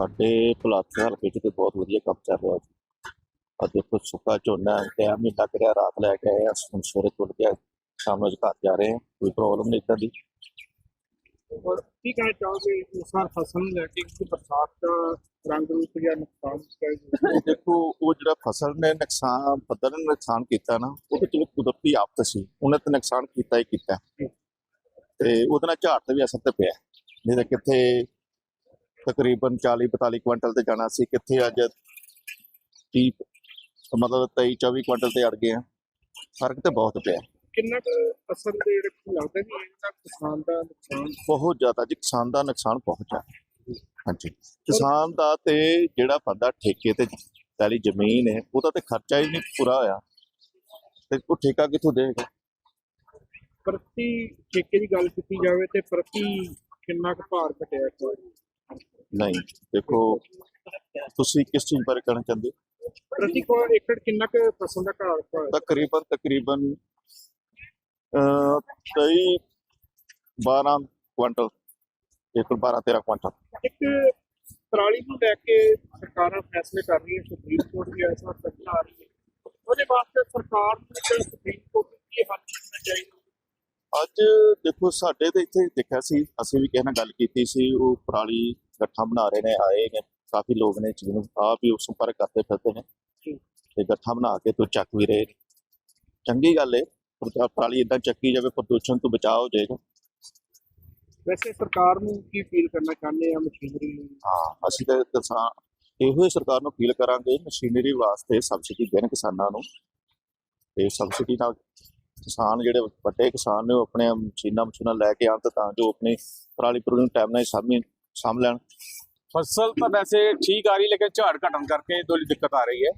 ਸਾਡੇ ਭਲਾਕ ਹਲਕੇ 'ਚ ਤੇ ਬਹੁਤ ਵਧੀਆ ਕੰਮ ਚੱਲ ਰਿਹਾ ਜੀ। ਆ ਦੇਖੋ ਸੁੱਕਾ ਝੋਨਾ ਟਾਈਮ ਨਹੀਂ ਲੱਗ ਰਿਹਾ ਰਾਤ ਲੈ ਕੇ ਆਏ ਆ ਹੁਣ ਸਵੇਰੇ ਤੁਰ ਕੇ ਸ਼ਾਮ ਨੂੰ ਘਰ ਜਾ ਰਹੇ ਆ ਕੋਈ ਪ੍ਰੋਬਲਮ ਨਹੀਂ ਇਦਾਂ ਦੀ। ਔਰ ਕੀ ਕਹਿਣਾ ਚਾਹੋਗੇ ਇਸ ਸਾਲ ਫਸਲ ਨੂੰ ਲੈ ਕੇ? ਕਿ ਬਰਸਾਤ ਦਾ ਰੰਗ ਰੂਪ ਜਾਂ ਨੁਕਸਾਨ ਹੈ ਦੇਖੋ ਉਹ ਜਿਹੜਾ ਫਸਲ ਨੇ ਨੁਕਸਾਨ ਬੱਦਲ ਨੇ ਨੁਕਸਾਨ ਕੀਤਾ ਨਾ ਉਹ ਤਾਂ ਕੁਦਰਤੀ ਆਫਤ ਸੀ ਉਹਨੇ ਤਾਂ ਨੁਕਸਾਨ ਕੀਤਾ ਹੀ ਕੀਤਾ। ਤੇ ਉਹਦੇ ਨਾਲ ਝਾੜ ਤੇ ਵੀ ਅਸਰ ਤੇ ਪਿਆ। ਨਹੀਂ ਤਾਂ ਕਿੱਥੇ ਤਕਰੀਬਨ 40 42 ਕੁਇੰਟਲ ਤੇ ਜਾਣਾ ਸੀ ਕਿੱਥੇ ਅੱਜ 30 ਮਤਲਬ 23 24 ਕੁਇੰਟਲ ਤੇ ਅੜ ਗਏ ਆ। ਫ਼ਰਕ ਤੇ ਬਹੁਤ ਪਿਆ। ਕਿੰਨਾ ਕੁ ਫਸਲ ਦੇ ਜਿਹੜੇ ਲੱਗਦਾ ਨਹੀਂ ਇਹਦਾ ਕਿਸਾਨ ਦਾ ਨੁਕਸਾਨ ਬਹੁਤ ਜ਼ਿਆਦਾ ਜੀ ਕਿਸਾਨ ਦਾ ਨੁਕਸਾਨ ਜ਼ਿਆਦਾ। ਹਾਂਜੀ। ਕਿਸਾਨ ਦਾ ਤੇ ਜਿਹੜਾ ਬੰਦਾ ਠੇਕੇ ਤੇ ਪਹਿਲੀ ਜ਼ਮੀਨ ਹੈ ਉਹਦਾ ਤੇ ਖਰਚਾ ਹੀ ਨਹੀਂ ਪੂਰਾ ਹੋਇਆ। ਤੇ ਉਹ ਠੇਕਾ ਕਿੱਥੋਂ ਦੇਗਾ ਪ੍ਰਤੀ ਠੇਕੇ ਦੀ ਗੱਲ ਕੀਤੀ ਜਾਵੇ ਤੇ ਪ੍ਰਤੀ ਕਿੰਨਾ ਕੁ ਭਾਰ ਘਟਿਆ ਇਸ ਵਾਰ? ਨਹੀਂ ਦੇਖੋ ਤੁਸੀਂ ਕਿਸ ਚੀਜ਼ ਬਾਰੇ ਕਹਿਣਾ ਚਾਹੁੰਦੇ? ਪ੍ਰਤੀ ਕੋ ਏਕੜ ਕਿੰਨਾ ਕੁ ਫਸਲ ਦਾ ਘਾਟ ਹੋਇਆ? ਤਕਰੀਬਨ ਤਕਰੀਬਨ ਅ 23 12 ਕੁਇੰਟਲ ਇੱਕ 12 13 ਕੁਇੰਟਲ। ਇੱਕ ਪਰਾਲੀ ਨੂੰ ਲੈ ਕੇ ਸਰਕਾਰਾਂ ਫੈਸਲੇ ਕਰ ਰਹੀਆਂ ਸੁਪਰੀਮ ਕੋਰਟ ਵੀ ਇਸ ਵਾਰ ਤੱਕ ਆ ਰਹੀ ਹੈ। ਉਹਦੇ ਵਾਸਤੇ ਸਰਕਾਰ ਨੂੰ ਜਿਹੜਾ ਸੁਪਰੀਮ ਕੋਰਟ ਨੂੰ ਕੀ ਹੱਲ ਕਰਨਾ ਚਾਹੀਦਾ? ਅੱਜ ਦੇਖੋ ਸਾਡੇ ਤੇ ਇੱਥੇ ਦੇਖਿਆ ਸੀ ਅਸੀਂ ਵੀ ਕਿਸੇ ਨਾਲ ਗੱਲ ਕੀਤੀ ਸੀ ਉਹ ਪਰਾਲੀ ਗੱਠਾਂ ਬਣਾ ਰਹੇ ਨੇ ਆਏ ਨੇ ਕਾਫੀ ਲੋਕ ਨੇ ਜਿਹਨੂੰ ਆਪ ਵੀ ਉਸ ਸੰਪਰਕ ਕਰਦੇ ਫਿਰਦੇ ਨੇ। ਤੇ ਗੱਠਾਂ ਬਣਾ ਕੇ ਤੋਂ ਚੱਕ ਵੀ ਰਹੇ ਨੇ। ਚੰਗੀ ਗੱਲ ਪਰ ਪਰਾਲੀ ਇਦਾਂ ਚੱਕੀ ਜਾਵੇ ਪ੍ਰਦੂਸ਼ਣ ਤੋਂ ਬਚਾਅ ਹੋ ਜਾਏਗਾ ਵੈਸੇ ਸਰਕਾਰ ਨੂੰ ਕੀ ਅਪੀਲ ਕਰਨਾ ਚਾਹੁੰਦੇ ਆ ਮਸ਼ੀਨਰੀ ਨੂੰ? ਹਾਂ ਅਸੀਂ ਤਾਂ ਕਿਸਾਨ ਇਹੋ ਹੀ ਸਰਕਾਰ ਨੂੰ ਅਪੀਲ ਕਰਾਂਗੇ ਮਸ਼ੀਨਰੀ ਵਾਸਤੇ ਸਬਸਿਡੀ ਦੇਣ ਕਿਸਾਨਾਂ ਨੂੰ। ਤੇ ਸਬਸਿਡੀ ਨਾਲ ਕਿਸਾਨ ਜਿਹੜੇ ਵੱਡੇ ਕਿਸਾਨ ਨੇ ਉਹ ਆਪਣੇ ਮਸ਼ੀਨਾਂ ਮਸ਼ੀਨਾਂ ਲੈ ਕੇ ਆਉਣ ਤਾਂ ਜੋ ਆਪਣੀ ਪਰਾਲੀ ਪਰੂਲੀ ਨੂੰ ਟਾਈਮ ਨਾਲ ਸਾਂਭੀ ਸਾਂਭ ਲੈਣ। ਫਸਲ ਤਾਂ ਵੈਸੇ ਠੀਕ ਆ ਰਹੀ ਲੇਕਿਨ ਝਾੜ ਘਟਣ ਕਰਕੇ ਥੋੜੀ ਦਿੱਕਤ ਆ ਰਹੀ ਹੈ।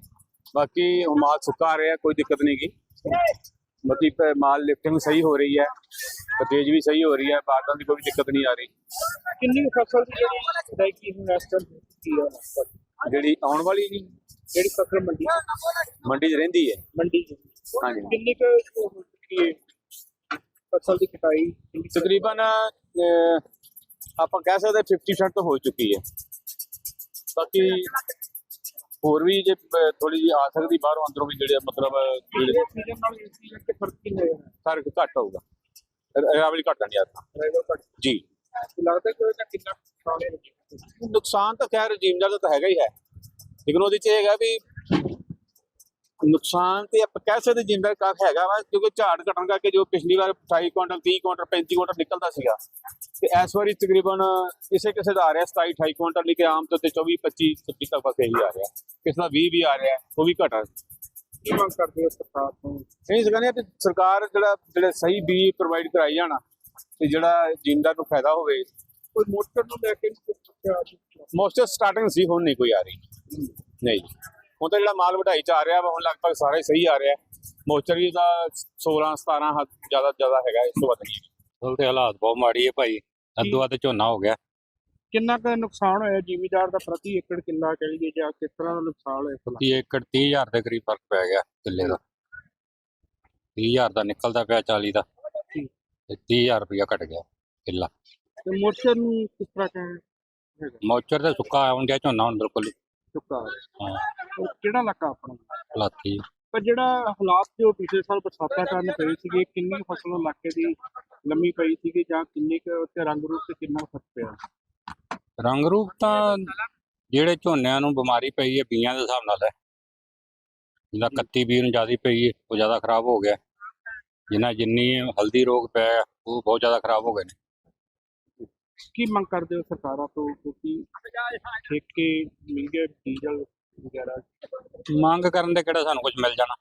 ਬਾਕੀ ਮਾਲ ਸੁੱਕਾ ਆ ਰਿਹਾ ਕੋਈ ਦਿੱਕਤ ਨਹੀਂ ਗੀ। ਮਤੀ ਪੈ ਮਾਲ ਲਿਫਟਿੰਗ ਸਹੀ ਹੋ ਰਹੀ ਹੈ ਤੇਜ ਵੀ ਸਹੀ ਹੋ ਰਹੀ ਹੈ ਬਾਦਾਂ ਦੀ ਕੋਈ ਦਿੱਕਤ ਨਹੀਂ ਆ ਰਹੀ। ਕਿੰਨੀ ਕੁ ਫਸਲ ਦੀ ਜਿਹੜੀ ਹੁਣ ਇਸ ਟਾਈਮ ਕੀ ਹੈ? ਜਿਹੜੀ ਆਉਣ ਵਾਲੀ ਜੀ। ਜਿਹੜੀ ਫਸਲ ਮੰਡੀ ਮੰਡੀ 'ਚ ਰਹਿੰਦੀ ਹੈ। ਮੰਡੀ ਚ। ਹਾਂਜੀ। ਕਿੰਨੀ ਕੁ ਹੋ ਚੁੱਕੀ ਹੈ? ਫਸਲ ਦੀ ਕਟਾਈ ਕੁ- ਤਕਰੀਬਨ ਆਪਾਂ ਕਹਿ ਸਕਦੇ 50% ਤਾਂ ਹੋ ਚੁੱਕੀ ਹੈ। ਬਾਕੀ ਹੋਰ ਵੀ ਜੇ ਥੋੜੀ ਜਿਹੀ ਆ ਸਕਦੀ ਬਾਹਰੋਂ ਅੰਦਰੋਂ ਵੀ ਜਿਹੜੇ ਮਤਲਬ ਜਿਹੜੇ ਫ਼ਰਕ ਕੀ ਹੋਇਆ ਫ਼ਰਕ ਘੱਟ ਹੋਊਗਾ ਰਾਵਲੀ ਘਟਣ ਨਹੀਂ ਘੱਟ। ਜੀ। ਲੱਗਦਾ ਕਿ ਉਹਦਾ ਕਿੰਨਾ ਨੁਕਸਾਨ ਤਾਂ ਖੈਰ ਜਿਮਦਾਰ ਦਾ ਤਾਂ ਹੈਗਾ ਹੀ ਹੈ। ਲੇਕਿਨ ਉਹਦੇ ਚ ਇਹ ਹੈਗਾ ਵੀ ਨੁਕਸਾਨ ਤੇ ਆਪਾਂ ਕਹਿ ਸਕਦੇ ਜਿਮਦਾਰ ਕਾਫ ਹੈਗਾ ਵਾ ਕਿਉਂਕਿ ਝਾੜ ਘਟਣ ਕਰਕੇ ਜੋ ਪਿਛਲੀ ਵਾਰ 28 ਕੁਇੰਟਲ 30 ਕੁਇੰਟਲ 35 ਕੁਇੰਟਲ ਨਿਕਲਦਾ ਸੀਗਾ। ਤੇ ਇਸ ਵਾਰੀ ਤਕਰੀਬਨ ਕਿਸੇ ਕਿਸੇ ਦਾ ਆ ਰਿਹਾ 27 28 ਕੁਇੰਟਲ ਲਈ ਕਿ ਆਮ ਤੌਰ ਤੇ 24 25 26 ਤੱਕ ਬਸ ਇਹੀ ਆ ਰਿਹਾ। ਕਿਸੇ ਦਾ 20 ਵੀ ਆ ਰਿਹਾ ਉਹ ਵੀ ਘਟਾ। ਕੀ ਮੰਗ ਕਰਦੇ ਹੋ ਸਰਕਾਰ ਤੋਂ? ਕਹਿੰਦੇ ਆ ਕਿ ਸਰਕਾਰ ਜਿਹੜਾ ਜਿਹੜੇ ਸਹੀ ਬੀਜ ਪ੍ਰੋਵਾਈਡ ਕਰਾਈ ਜਾਣਾ ਤੇ ਜਿਹੜਾ ਜ਼ਿਮੀਂਦਾਰ ਨੂੰ ਫਾਇਦਾ ਹੋਵੇ। ਕੋਈ ਮੋਟਰ ਨੂੰ ਲੈ ਕੇ ਵੀ ਕੁਛ ਪੁੱਛਿਆ? ਜੀ? ਮੋਸਟ ਸਟਾਰਟਿੰਗ ਸੀ ਹੁਣ ਨਹੀਂ ਕੋਈ ਆ ਰਹੀ। ਨਹੀਂ। ਹੁਣ ਤਾਂ ਜਿਹੜਾ ਮਾਲ ਵਢਾਈ ਚ ਆ ਰਿਹਾ ਵਾ ਹੁਣ ਲਗਭਗ ਸਾਰਾ ਹੀ ਸਹੀ ਆ ਰਿਹਾ। ਮੋਸਟਰੀ ਦਾ 16 17 ਹੱਦ ਜ਼ਿਆਦਾ ਜ਼ਿਆਦਾ ਹੈਗਾ ਇਸ ਤੋਂ ਵੱਧ ਨਹੀਂ ਫਸਲ ਹਾਲਾਤ ਬਹੁਤ ਮਾੜੀ ਹੈ ਭਾਈ ਅੱਧੋ ਵੱਧ ਝੋਨਾ ਹੋ ਗਿਆ। ਕਿੰਨਾ ਕੁ ਨੁਕਸਾਨ ਹੋਇਆ ਜ਼ਿਮੀਦਾਰ ਦਾ? ਪ੍ਰਤੀ ਏਕੜ ਕਿੱਲਾ ਕਹਿ ਲਈਏ ਜਾਂ ਕਿਸ ਤਰ੍ਹਾਂ ਦਾ ਨੁਕਸਾਨ ਹੋਇਆ? 30 ਏਕੜ 30000 ਦੇ ਕਰੀਬ ਫ਼ਰਕ ਪੈ ਗਿਆ ਕਿੱਲੇ ਦਾ। 30000 ਦਾ ਨਿਕਲਦਾ ਪਿਆ 40 ਦਾ। ਠੀਕ। ਤੇ 30000 ਰੁਪਇਆ ਘਟ ਗਿਆ ਕਿੱਲਾ। ਤੇ ਮੋਟਰ ਨੂੰ ਕਿਸ ਤਰ੍ਹਾਂ ਕਹਿ ਹੈਗਾ ਮੌਚਰ ਤੇ ਸੁੱਕਾ ਗਿਆ ਝੋਨਾ ਹੁਣ ਬਿਲਕੁਲ। ਚੁੱਕਾ ਹਾਂ। ਉਹ ਕਿਹੜਾ ਇਲਾਕਾ ਆਪਣਾ? ਹਾਲਾਤੀ ਪਰ ਜਿਹੜਾ ਹਾਲਾਤ ਜੋ ਪਿਛਲੇ ਸਾਲ ਬਰਸਾਤਾਂ ਕਾਰਨ ਪਏ ਸੀਗੇ। ਕਿੰਨੀ ਫਸਲ ਇਲਾਕੇ ਦੀ ਲੰਮੀ ਪਈ ਸੀਗੀ ਜਾਂ ਕਿੰਨੀ ਕੁ ਉੱਤੇ ਰੰਗ ਰੂਪ ਤੇ ਕਿੰਨਾ ਫ਼ਰਕ ਪਿਆ? ਰੰਗ ਰੂਪ ਤਾਂ ਜਿਹੜੇ ਝੋਨਿਆਂ ਨੂੰ ਬਿਮਾਰੀ ਪਈ ਹੈ ਬੀਆਂ ਦੇ ਹਿਸਾਬ ਨਾਲ ਹੈ। ਜਿਹਦਾ ਕੱਤੀ ਬੀ ਨੂੰ ਜ਼ਿਆਦਾ ਪਈ ਹੈ ਉਹ ਜ਼ਿਆਦਾ ਖਰਾਬ ਹੋ ਗਿਆ। ਜਿੰਨਾ ਜਿੰਨੀ ਹਲਦੀ ਰੋਗ ਪਿਆ ਉਹ ਬਹੁਤ ਜ਼ਿਆਦਾ ਖਰਾਬ ਹੋ ਗਏ ਨੇ। ਕੀ ਮੰਗ ਕਰਦੇ ਹੋ ਸਰਕਾਰਾਂ ਤੋਂ? ਕਿਉਂਕਿ ਠੇਕੇ ਮਹਿੰਗੇ ਡੀਜ਼ਲ ਵਗੈਰਾ। ਮੰਗ ਕਰਨ ਦੇ ਕਿਹੜਾ ਸਾਨੂੰ ਕੁਝ ਮਿਲ ਜਾਣਾ?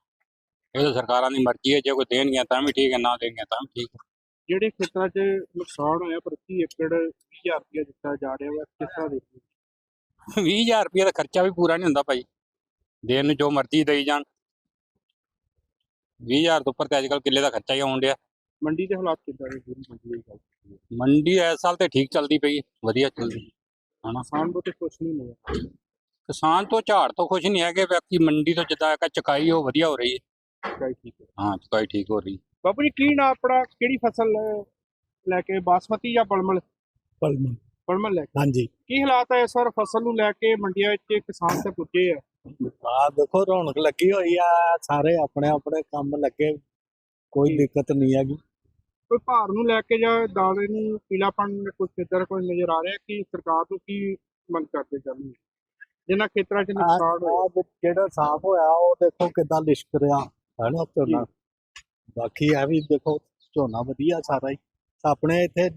ਇਹ ਤਾਂ ਸਰਕਾਰਾਂ ਦੀ ਮਰਜ਼ੀ ਹੈ ਜੇ ਕੋਈ ਦੇਣਗੀਆਂ ਤਾਂ ਵੀ ਠੀਕ ਹੈ ਨਾ ਦੇਣਗੀਆਂ ਤਾਂ ਵੀ ਠੀਕ ਹੈ। ਜਿਹੜੇ ਖੇਤਰਾਂ 'ਚ ਨੁਕਸਾਨ ਹੋਇਆ ਪ੍ਰਤੀ ਏਕੜ 20000 ਰੁਪਏ ਦਿੱਤਾ ਜਾ ਰਿਹਾ ਵਾ ਕਿਸ ਤਰ੍ਹਾਂ ਦੇਖੋ 20000 ਰੁਪਏ ਦਾ ਖਰਚਾ ਵੀ ਪੂਰਾ ਨਹੀਂ ਹੁੰਦਾ ਭਾਈ। ਦੇਣ ਨੂੰ ਜੋ ਮਰਜ਼ੀ ਦੇਈ ਜਾਣ। 20000 ਤੋਂ ਉੱਪਰ ਤੇ ਅੱਜਕੱਲ ਕਿੱਲੇ ਦਾ ਖਰਚਾ ਹੀ ਆਉਣ ਡਿਆ। ਮੰਡੀ ਦੇ ਹਾਲਾਤ ਕਿੱਦਾਂ ਦੇ ਜਿਹੜੀ ਮੰਡੀ ਦੀ ਗੱਲ। ਮੰਡੀ ਇਸ ਸਾਲ ਤੇ ਠੀਕ ਚੱਲਦੀ ਪਈ ਹੈ, ਵਧੀਆ ਚੱਲਦੀ ਹਨਾ? ਕਿਸਾਨ ਤੋਂ ਤੇ ਕੁਛ ਨਹੀਂ ਮਿਲਿਆ। ਕਿਸਾਨ ਤੋਂ ਝਾੜ ਤੋਂ ਖੁਸ਼ ਨਹੀਂ ਹੈਗੇ ਬਾਕੀ ਮੰਡੀ ਤੋਂ ਜਿੱਦਾਂ ਇੱਕ ਚਕਾਈ ਉਹ ਵਧੀਆ ਹੋ ਰਹੀ ਹੈ। ਠੀਕ ਹੈ ਹਾਂ ਚਕਾਈ ਠੀਕ ਹੋ ਰਹੀ ਬਾਪੂ ਜੀ ਕੀ ਨਾ ਆਪਣਾ? ਕਿਹੜੀ ਫਸਲ ਲੈ ਕੇ ਬਾਸਮਤੀ ਜਾਂ ਪਲਮਲ ਪਲਮਨ ਪਰਮਲ ਲੈ ਕੇ। ਹਾਂਜੀ। ਕੀ ਹਾਲਾਤ ਹੈ ਸਰ ਫਸਲ ਨੂੰ ਲੈ ਕੇ ਮੰਡੀਆਂ ਵਿੱਚ? ਕਿਸਾਨ ਤੇ ਪੁੱਜੇ ਆ। ਆ ਦੇਖੋ ਰੌਣਕ ਲੱਗੀ ਹੋਈ ਆ। ਸਾਰੇ ਆਪਣੇ ਆਪਣੇ ਕੰਮ ਲੱਗੇ। ਕੋਈ ਦਿੱਕਤ ਨਹੀਂ ਹੈਗੀ। ਕੋਈ ਭਾਰ ਨੂੰ ਲੈ ਕੇ ਜਾਂ ਦਾਣੇ ਨੂੰ ਪੀਲਾਪਣ ਕੁਝ ਕਿੱਧਰ ਕੋਈ ਨਜ਼ਰ ਆ ਰਿਹਾ ਕਿ ਸਰਕਾਰ ਨੂੰ ਕੀ ਮੰਗ ਕਰਦੇ ਚੱਲ ਜਿਨ੍ਹਾਂ ਖੇਤਰਾਂ 'ਚ ਨੁਕਸਾਨ ਹੋਇਆ। ਜਿਹੜਾ ਸਾਫ਼ ਹੋਇਆ ਉਹ ਦੇਖੋ ਕਿਦਾਂ ਲਿਸ਼ਕ ਰਿਹਾ। ਹੈ ਨਾ ਝੋਨਾ ਬਾਕੀ ਇਹ ਵੀ ਦੇਖੋ ਝੋਨਾ ਵਧੀਆ ਸਾਰਾ ਹੀ। ਆਪਣੇ ਇੱਥੇ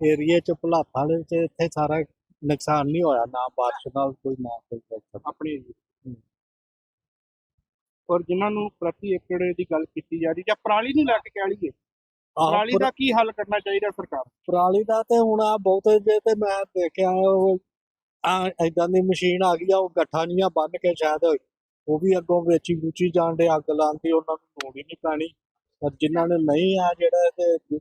ਏਰੀਏ ਚ ਭਲਾਥਾਂ ਦੇ ਵਿੱਚ ਇੱਥੇ ਸਾਰਾ ਨੁਕਸਾਨ ਨਹੀਂ ਹੋਇਆ ਨਾ ਬਾਰਿਸ਼ ਨਾਲ ਕੋਈ ਨਾ ਕੋਈ। ਆਪਣੇ ਔਰ ਜਿਨ੍ਹਾਂ ਨੂੰ ਪ੍ਰਤੀ ਏਕੜ ਦੀ ਗੱਲ ਕੀਤੀ ਜਾ ਰਹੀ ਜਾਂ ਪਰਾਲੀ ਨੂੰ ਲੈ ਕੇ ਕਹਿ ਲਈਏ ਪਰਾਲੀ ਦਾ ਕੀ ਹੱਲ ਕਰਨਾ ਚਾਹੀਦਾ ਸਰਕਾਰ? ਪਰਾਲੀ ਦਾ ਤੇ ਹੁਣ ਆ ਬਹੁਤੇ ਜੇ ਤੇ ਮੈਂ ਦੇਖਿਆ ਉਹ ਆ ਇਦਾਂ ਦੀ ਮਸ਼ੀਨ ਆ ਗਈ ਆ ਉਹ ਗੱਠਾਂ ਜੀਆਂ ਬੰਨ ਕੇ ਸ਼ਾਇਦ ਉਹ ਵੀ ਅੱਗੋਂ ਵੇਚੀ ਬੂਚੀ ਜਾਣ ਦੇ ਅੱਗ ਲਾਉਣ ਦੀ ਉਹਨਾਂ ਨੂੰ ਲੋੜ ਹੀ ਨਹੀਂ ਪੈਣੀ ਪਰ ਜਿਨ੍ਹਾਂ ਨੇ ਨਹੀਂ ਆ ਜਿਹੜਾ ਤੇ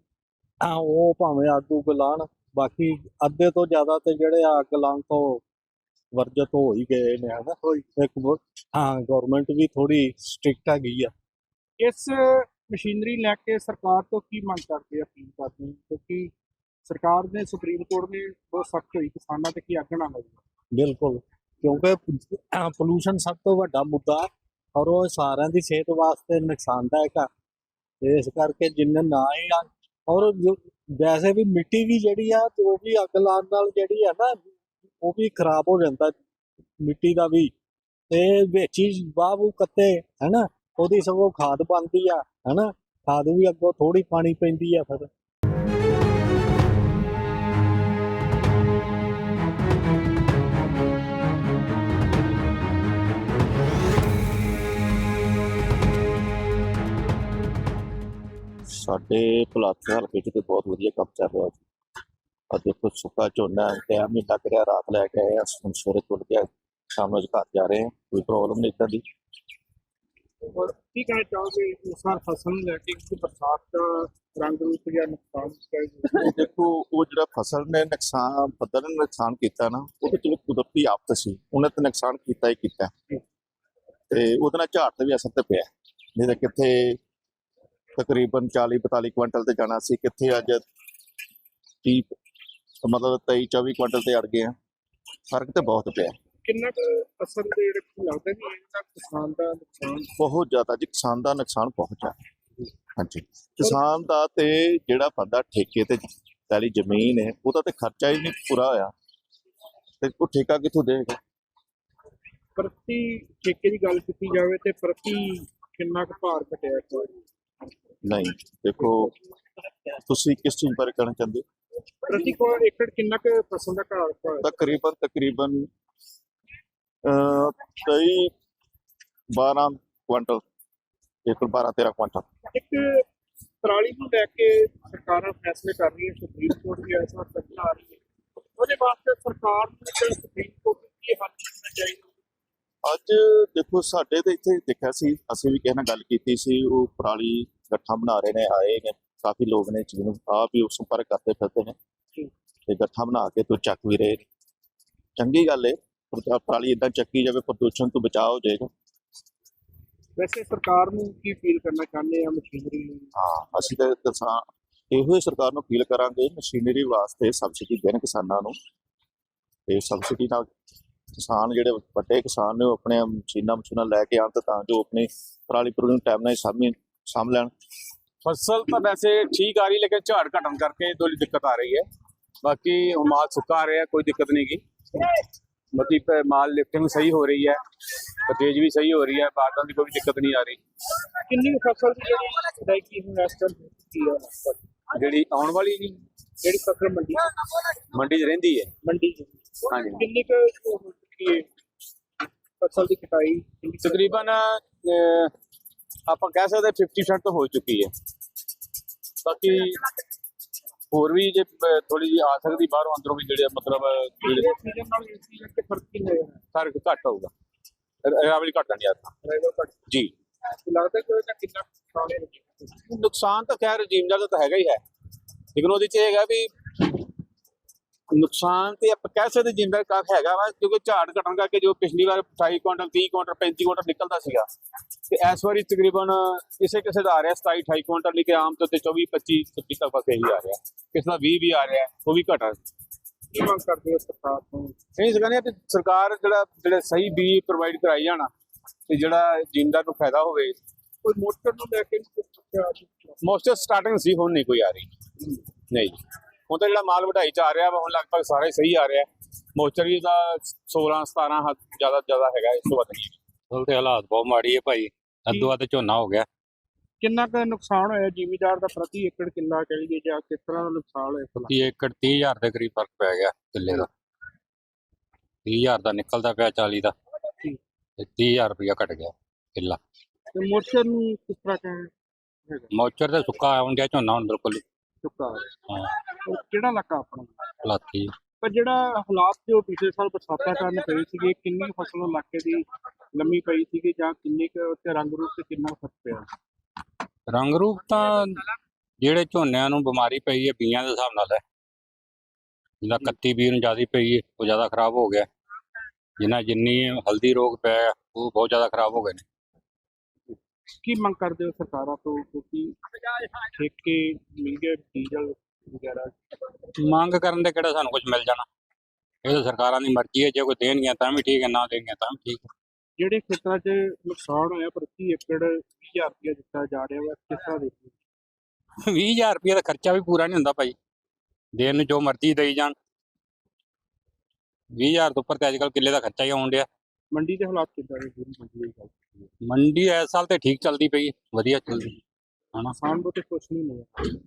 ਆ ਉਹ ਭਾਵੇਂ ਅੱਗ ਉੱਗ ਲਾਉਣ ਬਾਕੀ ਅੱਧੇ ਤੋਂ ਜ਼ਿਆਦਾ ਤੇ ਜਿਹੜੇ ਆ ਅੱਗ ਲਾਉਣ ਤੋਂ ਵਰਜਤ ਹੋ ਹੀ ਗਏ ਨੇ ਹਨਾ? ਕੋਈ ਇੱਕ ਹਾਂ ਗਵਰਨਮੈਂਟ ਵੀ ਥੋੜੀ ਸਟ੍ਰਿਕਟ ਹੈਗੀ ਆ। ਇਸ ਮਸ਼ੀਨਰੀ ਲੈ ਕੇ ਸਰਕਾਰ ਤੋਂ ਕੀ ਮੰਗ ਕਰਦੇ ਆ ਅਪੀਲ ਕਰਦੇ ਆ? ਕਿਉਂਕਿ ਸਰਕਾਰ ਨੇ ਸੁਪਰੀਮ ਕੋਰਟ ਨੇ ਬਹੁਤ ਸਖਤ ਹੋਈ ਕਿਸਾਨਾਂ ਤੇ ਕੀ ਅੱਗ ਨਾ ਲਾਈ ਬਿਲਕੁਲ। ਕਿਉਂਕਿ ਪੋਲੂਸ਼ਨ ਸਭ ਤੋਂ ਵੱਡਾ ਮੁੱਦਾ ਔਰ ਉਹ ਸਾਰਿਆਂ ਦੀ ਸਿਹਤ ਵਾਸਤੇ ਨੁਕਸਾਨਦਾਇਕ ਆ। ਇਸ ਕਰਕੇ ਜਿੰਨੇ ਨਾ ਹੀ ਆ ਔਰ ਵੈਸੇ ਵੀ ਮਿੱਟੀ ਵੀ ਜਿਹੜੀ ਆ ਤੇ ਉਹ ਵੀ ਅੱਗ ਲਾਉਣ ਨਾਲ ਜਿਹੜੀ ਆ ਨਾ ਉਹ ਵੀ ਖਰਾਬ ਹੋ ਜਾਂਦਾ ਮਿੱਟੀ ਦਾ ਵੀ ਤੇ ਵਿੱਚ ਹੀ ਬਾਬੂ ਕੱਤੇ, ਹੈਨਾ? ਉਹਦੀ ਸਗੋਂ ਖਾਦ ਬਣਦੀ ਆ, ਹੈਨਾ? ਖਾਦ ਵੀ ਅੱਗੋਂ ਥੋੜੀ ਪਾਣੀ ਪੈਂਦੀ ਆ ਫਿਰ। ਸਾਡੇ ਭਲਾਥੇ ਹਲਕੇ 'ਚ ਤੇ ਬਹੁਤ ਵਧੀਆ ਕੰਮ ਚੱਲ ਰਿਹਾ ਜੀ। ਅੱਜ ਦੇਖੋ ਸੁੱਕਾ ਝੋਨਾ ਟਾਈਮ ਨਹੀਂ ਲੱਗ ਰਿਹਾ ਰਾਤ ਲੈ ਕੇ ਆਏ ਆ ਹੁਣ ਸਵੇਰੇ ਤੁਰ ਕੇ ਸ਼ਾਮ ਨੂੰ ਘਰ ਜਾ ਰਹੇ ਹਾਂ ਕੋਈ ਪ੍ਰੋਬਲਮ ਨਹੀਂ ਇੱਦਾਂ ਦੀ। ਔਰ ਕੀ ਕਹਿਣਾ ਚਾਹੋਗੇ ਇਸ ਵਾਰ ਫਸਲ ਨੂੰ ਲੈ ਕੇ? ਕਿ ਬਰਸਾਤ ਦਾ ਰੰਗ ਰੂਪ ਜਾਂ ਨੁਕਸਾਨ ਦੇਖੋ ਉਹ ਜਿਹੜਾ ਫਸਲ ਨੇ ਨੁਕਸਾਨ ਪੱਧਰ ਨੇ ਨੁਕਸਾਨ ਕੀਤਾ ਨਾ ਉਹ ਤੇ ਚਲੋ ਕੁਦਰਤੀ ਆਫਤ ਸੀ ਉਹਨੇ ਤਾਂ ਨੁਕਸਾਨ ਕੀਤਾ ਹੀ ਕੀਤਾ। ਤੇ ਉਹਦੇ ਨਾਲ ਝਾੜ ਤੇ ਵੀ ਅਸਰ ਤੇ ਪਿਆ। ਨਹੀਂ ਤਾਂ ਕਿੱਥੇ ਤਕਰੀਬਨ 40 42 ਕੁਇੰਟਲ ਤੇ ਜਾਣਾ ਸੀ ਕਿੱਥੇ ਅੱਜ 30 ਮਤਲਬ 23 24 ਕੁਇੰਟਲ ਤੇ ਅੜ ਗਏ ਆ। ਫ਼ਰਕ ਤੇ ਬਹੁਤ ਪਿਆ। ਕਿੰਨਾ ਕੁ ਅਸਰ ਦੇ ਜਿਹੜੇ ਲੱਗਦਾ ਨਹੀਂ ਇਹਦਾ ਕਿਸਾਨ ਦਾ ਨੁਕਸਾਨ ਬਹੁਤ ਜ਼ਿਆਦਾ ਜੀ ਕਿਸਾਨ ਦਾ ਨੁਕਸਾਨ ਬਹੁਤ ਜ਼ਿਆਦਾ। ਹਾਂਜੀ। ਕਿਸਾਨ ਦਾ ਤੇ ਜਿਹੜਾ ਬੰਦਾ ਠੇਕੇ ਤੇ ਪਹਿਲੀ ਜ਼ਮੀਨ ਹੈ ਉਹਦਾ ਤੇ ਖਰਚਾ ਹੀ ਨਹੀਂ ਪੂਰਾ ਹੋਇਆ। ਤੇ ਉਹ ਠੇਕਾ ਕਿੱਥੋਂ ਦੇਗਾ ਪ੍ਰਤੀ ਠੇਕੇ ਦੀ ਗੱਲ ਕੀਤੀ ਜਾਵੇ ਤੇ ਪ੍ਰਤੀ ਕਿੰਨਾ ਕੁ ਭਾਰ ਘਟਿਆ ਨਹੀਂ ਦੇਖੋ ਤੁਸੀਂ ਕਿਸ ਚੀਜ਼ ਬਾਰੇ ਕਹਿਣਾ ਚਾਹੁੰਦੇ ਹੋ? ਪ੍ਰਤੀ ਕੋ ਏਕੜ ਕਿੰਨਾ ਕੁ ਫਸਲ ਦਾ ਘਾਟ ਹੋਇਆ? ਤਕਰੀਬਨ ਤਕਰੀਬਨ ਅ 23 12 ਕੁਇੰਟਲ ਇੱਕ 12 13 ਕੁਇੰਟਲ। ਇੱਕ ਪਰਾਲੀ ਨੂੰ ਲੈ ਕੇ ਸਰਕਾਰਾਂ ਫੈਸਲੇ ਕਰ ਰਹੀਆਂ ਸੁਪਰੀਮ ਕੋਰਟ ਵੀ ਐਸਾ ਫੈਸਲਾ ਆ ਰਹੀ। ਹੈ ਉਹਦੇ ਵਾਸਤੇ ਸਰਕਾਰ ਨੂੰ ਜਿਹੜਾ ਸੁਪਰੀਮ ਕੋਰਟ ਨੂੰ ਕੀ ਹੱਲ ਕਰਨਾ ਚਾਹੀਦਾ? ਅੱਜ ਦੇਖੋ ਸਾਡੇ ਤੇ ਇੱਥੇ ਦੇਖਿਆ ਸੀ ਅਸੀਂ ਵੀ ਕਿਸੇ ਨਾਲ ਗੱਲ ਕੀਤੀ ਸੀ ਉਹ ਪਰਾਲੀ ਗੱਠਾਂ ਬਣਾ ਰਹੇ ਨੇ ਆਏ ਨੇ। ਕਾਫੀ ਲੋਕ ਨੇ ਜਿਹਨੂੰ ਆਪ ਵੀ ਉਸ ਸੰਪਰਕ ਕਰਦੇ ਫਿਰਦੇ ਨੇ। ਤੇ ਗੱਠਾਂ ਬਣਾ ਕੇ ਤੋਂ ਚੱਕ ਵੀ ਰਹੇ ਨੇ। ਚੰਗੀ ਗੱਲ ਏ ਪਰ ਪਰਾਲੀ ਇਦਾਂ ਚੱਕੀ ਜਾਵੇ ਪ੍ਰਦੂਸ਼ਣ ਤੋਂ ਬਚਾਅ ਹੋ ਜਾਏਗਾ ਵੈਸੇ ਸਰਕਾਰ ਨੂੰ ਕੀ ਅਪੀਲ ਕਰਨਾ ਚਾਹੁੰਦੇ ਆ ਮਸ਼ੀਨਰੀ ਨੂੰ? ਹਾਂ ਅਸੀਂ ਤਾਂ ਕਿਸਾਨ ਇਹੋ ਹੀ ਸਰਕਾਰ ਨੂੰ ਅਪੀਲ ਕਰਾਂਗੇ ਮਸ਼ੀਨਰੀ ਵਾਸਤੇ ਸਬਸਿਡੀ ਦੇਣ ਕਿਸਾਨਾਂ ਨੂੰ। ਤੇ ਸਬਸਿਡੀ ਨਾਲ ਕਿਸਾਨ ਜਿਹੜੇ ਵੱਡੇ ਕਿਸਾਨ ਨੇ ਉਹ ਆਪਣੇ ਮਸ਼ੀਨਾਂ ਮਸ਼ੀਨਾਂ ਲੈ ਕੇ ਆਉਣ ਤੇ ਜੋ ਆਪਣੀ ਪਰਾਲੀ ਨੂੰ ਟਾਈਮ ਨਾਲ ਸਾਂਭੀ ਸਾਂਭ ਲੈਣ। ਫਸਲ ਤਾਂ ਵੈਸੇ ਠੀਕ ਆ ਰਹੀ ਲੇਕਿਨ ਝਾੜ ਘਟਣ ਕਰਕੇ ਥੋੜੀ ਦਿੱਕਤ ਆ ਰਹੀ ਹੈ। ਬਾਕੀ ਹੁਣ ਮਾਲ ਸੁੱਕਾ ਆ ਰਿਹਾ ਕੋਈ ਦਿੱਕਤ ਨਹੀਂ ਗੀ। ਮਤੀ ਪ- ਮਾਲ ਲਿਫਟਿੰਗ ਸਹੀ ਹੋ ਰਹੀ ਹੈ ਪਰਚੇਜ ਵੀ ਸਹੀ ਹੋ ਰਹੀ ਹੈ ਬਾਟਾਂ ਦੀ ਕੋਈ ਦਿੱਕਤ ਨਹੀਂ ਆ ਰਹੀ। ਕਿੰਨੀ ਫਸਲ ਦੀ ਜਿਹੜੀ ਟਾਈਮ ਕੀ ਹੈ? ਜਿਹੜੀ ਆਉਣ ਵਾਲੀ ਜੀ। ਜਿਹੜੀ ਫਸਲ ਮੰਡੀ ਮੰਡੀ 'ਚ ਰਹਿੰਦੀ ਹੈ। ਮੰਡੀ ਚ। ਹਾਂਜੀ। ਕਿੰਨੀ ਕੁ ਉਹ ਹੋ ਚੁੱਕੀ ਹੈ? ਫਸਲ ਦੀ ਕਟਾਈ ਕਿੰਨੀ ਕੁ- ਤਕਰੀਬਨ ਅਹ, ਆਪਾਂ ਕਹਿ ਸਕਦੇ 50% ਤਾਂ ਹੋ ਚੁੱਕੀ ਹੈ। ਬਾਕੀ ਹੋਰ ਵੀ ਜੇ ਥੋੜੀ ਜਿਹੀ ਆ ਸਕਦੀ ਬਾਹਰੋਂ ਅੰਦਰੋਂ ਵੀ ਜਿਹੜੇ ਮਤਲਬ ਜਿਹੜੇ ਫ਼ਰਕ ਕਿੰਨਾ ਹੈ ਫ਼ਰਕ ਘੱਟ ਹੋਊਗਾ। ਰਾਵਲੀ ਨਹੀਂ ਘੱਟ ਜੀ। ਲੱਗਦਾ ਕਿ ਉਹਦਾ ਕਿੰਨਾ ਨੁਕਸਾਨ ਤਾਂ ਖੈਰ ਰਜੀਮ ਦਾ ਤਾਂ ਹੈਗਾ ਹੀ ਹੈ। ਲੇਕਿਨ ਉਹਦੇ ਚ ਇਹ ਹੈਗਾ ਵੀ ਨੁਕਸਾਨ ਤੇ ਆਪਾਂ ਕਹਿ ਸਕਦੇ ਜਿੰਦਾ ਕਾਫ ਹੈਗਾ ਵਾ ਕਿਉਂਕਿ ਝਾੜ ਘਟਣ ਕਰਕੇ ਜੋ ਪਿਛਲੀ ਵਾਰ 28 ਕੁਇੰਟਲ 30 ਕੁਇੰਟਲ 35 ਕੁਇੰਟਲ ਨਿਕਲਦਾ ਸੀਗਾ। ਤੇ ਇਸ ਵਾਰੀ ਤਕਰੀਬਨ ਕਿਸੇ ਕਿਸੇ ਦਾ ਆ ਰਿਹਾ 27 28 ਕੁਇੰਟਲ ਨਹੀਂ ਆਮ ਤੌਰ ਤੇ 24 25 26 ਤੱਕ ਬਸ ਇਹੀ ਆ ਰਿਹਾ। ਕਿਸੇ ਦਾ 20 ਵੀ ਆ ਰਿਹਾ ਉਹ ਵੀ ਘਟਾ। ਕੀ ਮੰਗ ਕਰਦੇ ਹੋ ਸਰਕਾਰ ਤੋਂ? ਨਹੀਂ ਸਗਨੇ ਤੇ ਸਰਕਾਰ ਜਿਹੜਾ ਜਿਹੜੇ ਸਹੀ ਬੀ ਪ੍ਰੋਵਾਈਡ ਕਰਾਈ ਜਾਣਾ ਤੇ ਜਿਹੜਾ ਜਿੰਦਾ ਨੂੰ ਫਾਇਦਾ ਹੋਵੇ। ਕੋਈ ਮੋਟਰ ਨੂੰ ਲੈ ਕੇ ਵੀ ਕੋਈ ਸਮੱਸਿਆ ਆ ਰਹੀ ਹੈ? ਮੋਸਟ ਸਟਾਰਟਿੰਗ ਸੀ ਹੁਣ ਨਹੀਂ ਕੋਈ ਆ ਰਹੀ। ਨਹੀਂ ਹੁਣ ਤਾਂ ਜਿਹੜਾ ਮਾਲ ਵਢਾਈ ਚ ਆ ਰਿਹਾ ਵਾ ਹੁਣ ਲਗਭਗ ਸਾਰਾ ਹੀ ਸਹੀ ਆ ਰਿਹਾ। ਮੋਚਰੀ ਦਾ 16 17 ਹੱਦ ਜ਼ਿਆਦਾ ਜ਼ਿਆਦਾ ਹੈਗਾ ਇਸ ਤੋਂ ਵੱਧ ਨਹੀਂ। ਅਸਲ ਤੇ ਹਾਲਾਤ ਬਹੁਤ ਮਾੜੀ ਹੈ ਭਾਈ। ਅੱਧੋ ਅੱਧ ਝੋਨਾ ਹੋ ਗਿਆ। ਕਿੰਨਾ ਕੁ ਨੁਕਸਾਨ ਹੋਇਆ? ਜ਼ਿਮੀਦਾਰ ਦਾ ਪ੍ਰਤੀ ਏਕੜ ਕਿੱਲਾ ਕਹੀਏ ਜਾਂ ਕਿਸ ਤਰ੍ਹਾਂ ਦਾ ਨੁਕਸਾਨ ਹੋਇਆ? 30 ਏਕੜ 30000 ਦੇ ਕਰੀਬ ਫ਼ਰਕ ਪੈ ਗਿਆ ਕਿੱਲੇ ਦਾ। 30000 ਦਾ ਨਿਕਲਦਾ ਪਿਆ 40 ਦਾ। ਤੇ 30000 ਰੁਪਇਆ ਘਟ ਗਿਆ ਕਿੱਲਾ। ਤੇ ਮੋਟਰ ਨੂੰ ਕਿਸ ਤਰ੍ਹਾਂ ਕਹਿ ਮੌਚਰ ਤੇ ਸੁੱਕਾ ਆਉਣ ਡਿਆ ਝੋਨਾ ਹੁਣ ਬਿਲਕੁਲ ਹੀ। ਚੁੱਕਾ ਹਾਂ। ਉਹ ਕਿਹੜਾ ਇਲਾਕਾ ਆਪਣਾ? ਲਾਤੀ ਪਰ ਜਿਹੜਾ ਹਾਲਾਤ ਜੋ ਪਿਛਲੇ ਸਾਲ ਬਰਸਾਤਾਂ ਕਾਰਨ ਪਏ ਸੀਗੇ ਕਿੰਨੀ ਫਸਲ ਇਲਾਕੇ ਦੀ ਲੰਮੀ ਪਈ ਸੀਗੀ ਜਾਂ ਕਿੰਨੀ ਕੁ ਤੇ ਰੰਗ ਰੂਪ ਤੇ ਕਿੰਨਾ ਫ਼ਰਕ ਪਿਆ? ਰੰਗ ਰੂਪ ਤਾਂ ਜਿਹੜੇ ਝੋਨਿਆਂ ਨੂੰ ਬਿਮਾਰੀ ਪਈ ਹੈ ਬੀਆਂ ਦੇ ਹਿਸਾਬ ਨਾਲ ਹੈ। ਜਿਹਦਾ ਕੱਤੀ ਬੀ ਨੂੰ ਜ਼ਿਆਦਾ ਪਈ ਹੈ ਉਹ ਜ਼ਿਆਦਾ ਖਰਾਬ ਹੋ ਗਿਆ। ਜਿੰਨਾ ਜਿੰਨੀ ਹਲਦੀ ਰੋਗ ਪਿਆ ਉਹ ਬਹੁਤ ਜ਼ਿਆਦਾ ਖਰਾਬ ਹੋ ਗਏ ਨੇ। ਕੀ ਮੰਗ ਕਰਦੇ ਹੋ ਸਰਕਾਰਾਂ ਤੋਂ? ਕਿਉਂਕਿ ਠੇਕੇ ਮਹਿੰਗੇ ਡੀਜ਼ਲ ਵਗੈਰਾ। ਮੰਗ ਕਰਨ ਦੇ ਕਿਹੜਾ ਸਾਨੂੰ ਕੁਝ ਮਿਲ ਜਾਣਾ? ਇਹ ਤਾਂ ਸਰਕਾਰਾਂ ਦੀ ਮਰਜ਼ੀ ਹੈ ਜੇ ਕੋਈ ਦੇਣਗੀਆਂ ਤਾਂ ਵੀ ਠੀਕ ਹੈ ਨਾ ਦੇਣਗੀਆਂ ਤਾਂ ਵੀ ਠੀਕ ਹੈ। ਜਿਹੜੇ ਖੇਤਰਾਂ 'ਚ ਨੁਕਸਾਨ ਹੋਇਆ ਪ੍ਰਤੀ ਏਕੜ 20000 ਰੁਪਏ ਦਿੱਤਾ ਜਾ ਰਿਹਾ ਵਾ ਕਿਸ ਤਰ੍ਹਾਂ ਦੇਖੋ 20000 ਰੁਪਏ ਦਾ ਖਰਚਾ ਵੀ ਪੂਰਾ ਨਹੀਂ ਹੁੰਦਾ ਭਾਈ। ਦੇਣ ਨੂੰ ਜੋ ਮਰਜ਼ੀ ਦੇਈ ਜਾਣ। 20000 ਤੋਂ ਉੱਪਰ ਤੇ ਅੱਜਕੱਲ ਕਿੱਲੇ ਦਾ ਖਰਚਾ ਹੀ ਆਉਣ ਡਿਆ। ਮੰਡੀ ਦੇ ਹਾਲਾਤ ਕਿੱਦਾਂ ਦੇ ਪੂਰੀ ਮੰਡੀ ਦੀ ਗੱਲ ਕੀਤੀ ਹੈ। ਮੰਡੀ ਇਸ ਸਾਲ ਤੇ ਠੀਕ ਚੱਲਦੀ ਪਈ ਹੈ, ਵਧੀਆ ਚੱਲਦੀ ਹਨਾ? ਕਿਸਾਨ ਤੋਂ ਤੇ ਕੁਛ ਨਹੀਂ ਮਿਲਿਆ।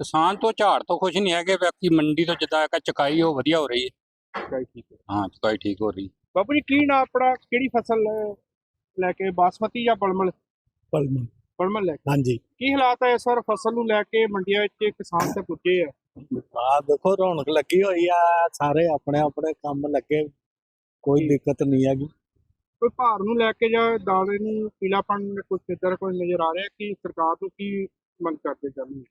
ਕਿਸਾਨ ਤੋਂ ਝਾੜ ਤੋਂ ਖੁਸ਼ ਨਹੀਂ ਹੈਗੇ ਬਾਕੀ ਮੰਡੀ ਤੋਂ ਜਿੱਦਾਂ ਇੱਕ ਚੁਕਾਈ ਉਹ ਵਧੀਆ ਹੋ ਰਹੀ ਹੈ। ਚਾਹੀ ਠੀਕ ਹੈ। ਹਾਂ ਚੁਕਾਈ ਠੀਕ ਹੋ ਰਹੀ ਹੈ। ਬਾਬੂ ਜੀ ਕੀ ਨਾ ਆਪਣਾ? ਕਿਹੜੀ ਫਸਲ ਲੈ ਕੇ ਬਾਸਮਤੀ ਜਾਂ ਪਲਮਲ? ਪਲਮਨ ਪਲਮਲ ਲੈ ਕੇ। ਹਾਂਜੀ। ਕੀ ਹਾਲਾਤ ਹੈ ਸਰ ਫਸਲ ਨੂੰ ਲੈ ਕੇ? ਮੰਡੀਆਂ ਵਿੱਚ ਕਿਸਾਨ ਤੇ ਪੁੱਜੇ ਆ। ਆ ਦੇਖੋ ਰੌਣਕ ਲੱਗੀ ਹੋਈ ਆ। ਸਾਰੇ ਆਪਣੇ ਆਪਣੇ ਕੰਮ ਲੱਗੇ। ਕੋਈ ਦਿੱਕਤ ਨਹੀਂ ਹੈਗੀ। ਕੋਈ ਭਾਰ ਨੂੰ ਲੈ ਕੇ ਜਾਂ ਦਾਣੇ ਨੂੰ ਪੀਲਾਪਣ ਕੁਝ ਇਧਰ ਕੋਈ ਨਜ਼ਰ ਆ ਰਿਹਾ ਕਿ ਸਰਕਾਰ ਨੂੰ ਕੀ ਮੰਗ ਕਰਦੇ ਚਾਹੁੰਦੇ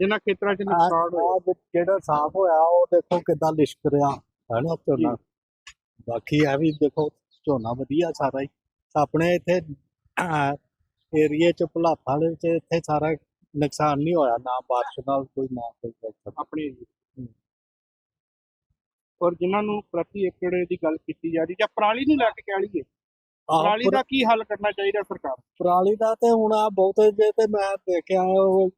ਜਿਨ੍ਹਾਂ ਖੇਤਰਾਂ 'ਚ ਨੁਕਸਾਨ ਹੋਇਆ ਜਿਹੜਾ ਸਾਫ਼ ਹੋਇਆ ਉਹ ਦੇਖੋ ਕਿਦਾਂ ਲਿਸ਼ਕ ਰਿਹਾ ਹੈ ਨਾ ਝੋਨਾ ਬਾਕੀ ਇਹ ਵੀ ਦੇਖੋ ਝੋਨਾ ਵਧੀਆ ਸਾਰਾ ਹੀ ਆਪਣੇ ਇੱਥੇ ਏਰੀਏ ਚ ਭਲਾਥਾਂ ਦੇ ਵਿੱਚ ਇੱਥੇ ਸਾਰਾ ਨੁਕਸਾਨ ਨਹੀਂ ਹੋਇਆ ਨਾ ਬਾਰਿਸ਼ ਨਾਲ ਕੋਈ ਨਾ ਕੋਈ। ਆਪਣੇ। ਔਰ ਜਿਨ੍ਹਾਂ ਨੂੰ ਪ੍ਰਤੀ ਏਕੜ ਦੀ ਗੱਲ ਕੀਤੀ ਜਾ ਰਹੀ ਜਾਂ ਪਰਾਲੀ ਨੂੰ ਲੈ ਕੇ ਕਹਿ ਲਈਏ ਆਹ ਪਰਾਲੀ ਦਾ ਕੀ ਹੱਲ ਕਰਨਾ ਚਾਹੀਦਾ ਸਰਕਾਰ ਨੂੰ? ਪਰਾਲੀ ਦਾ ਤੇ ਹੁਣ ਆ ਬਹੁਤੇ ਜੇ ਤੇ ਮੈਂ ਦੇਖਿਆ ਉਹ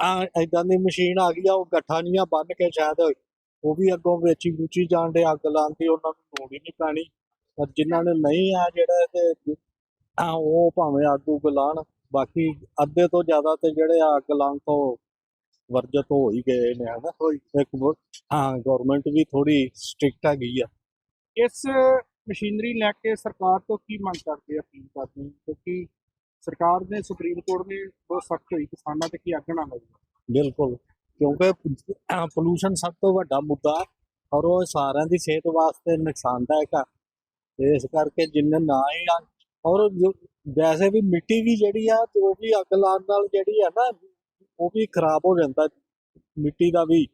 ਆ ਇਦਾਂ ਦੀ ਮਸ਼ੀਨ ਆ ਗਈ ਆ ਉਹ ਗੱਠਾਂ ਜੀਆਂ ਬੰਨ ਕੇ ਸ਼ਾਇਦ ਉਹ ਵੀ ਅੱਗੋਂ ਵੇਚੀ ਬੂਚੀ ਜਾਣ ਦੇ ਅੱਗ ਲਾਉਂਦੀ ਉਹਨਾਂ ਨੂੰ ਲੋੜ ਹੀ ਨਹੀਂ ਪੈਣੀ ਪਰ ਜਿਨ੍ਹਾਂ ਨੇ ਨਹੀਂ ਆ ਜਿਹੜਾ ਤੇ ਆ ਉਹ ਭਾਵੇਂ ਅੱਗ ਉੱਗ ਲਾਉਣ ਬਾਕੀ ਅੱਧੇ ਤੋਂ ਜ਼ਿਆਦਾ ਤੇ ਜਿਹੜੇ ਆ ਅੱਗ ਲਾਉਣ ਤੋਂ ਵਰਜਤ ਹੋ ਹੀ ਗਏ ਨੇ ਹਨਾ? ਕੋਈ ਇੱਕ ਬਹੁਤ- ਹਾਂ ਗਵਰਨਮੈਂਟ ਵੀ ਥੋੜੀ ਸਟ੍ਰਿਕਟ ਹੈਗੀ ਆ। ਇਸ ਮਸ਼ੀਨਰੀ ਲੈ ਕੇ ਸਰਕਾਰ ਤੋਂ ਕੀ ਮੰਗ ਕਰਦੇ ਆ ਅਪੀਲ ਕਰਦੇ ਆ? ਕਿਉਂਕਿ ਸਰਕਾਰ ਨੇ ਸੁਪਰੀਮ ਕੋਰਟ ਨੇ ਬਹੁਤ ਸਖਤ ਹੋਈ ਕਿਸਾਨਾਂ ਤੇ ਕੀ ਨਾ ਲਾਈ ਬਿਲਕੁਲ। ਕਿਉਂਕਿ ਪੋਲੂਸ਼ਨ ਸਭ ਤੋਂ ਵੱਡਾ ਮੁੱਦਾ ਔਰ ਉਹ ਸਾਰਿਆਂ ਦੀ ਸਿਹਤ ਵਾਸਤੇ ਨੁਕਸਾਨਦਾਇਕ ਆ। ਇਸ ਕਰਕੇ ਜਿੰਨੇ ਨਾ ਹੀ ਆ ਔਰ ਜੋ- ਵੈਸੇ ਵੀ ਮਿੱਟੀ ਵੀ ਜਿਹੜੀ ਆ ਤੇ ਉਹ ਵੀ ਅੱਗ ਲਾਉਣ ਨਾਲ ਜਿਹੜੀ ਆ ਨਾ ਉਹ ਵੀ ਖਰਾਬ ਹੋ ਜਾਂਦਾ ਮਿੱਟੀ ਦਾ ਵੀ।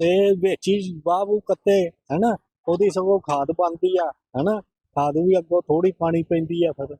ਤੇ ਵਿੱਚ ਹੀ ਬਾਬੂ ਕੱਤੇ, ਹੈਨਾ? ਉਹਦੀ ਸਗੋਂ ਖਾਦ ਬਣਦੀ ਆ, ਹੈਨਾ? ਖਾਦ ਵੀ ਅੱਗੋਂ ਥੋੜੀ ਪਾਣੀ ਪੈਂਦੀ ਆ ਫਿਰ।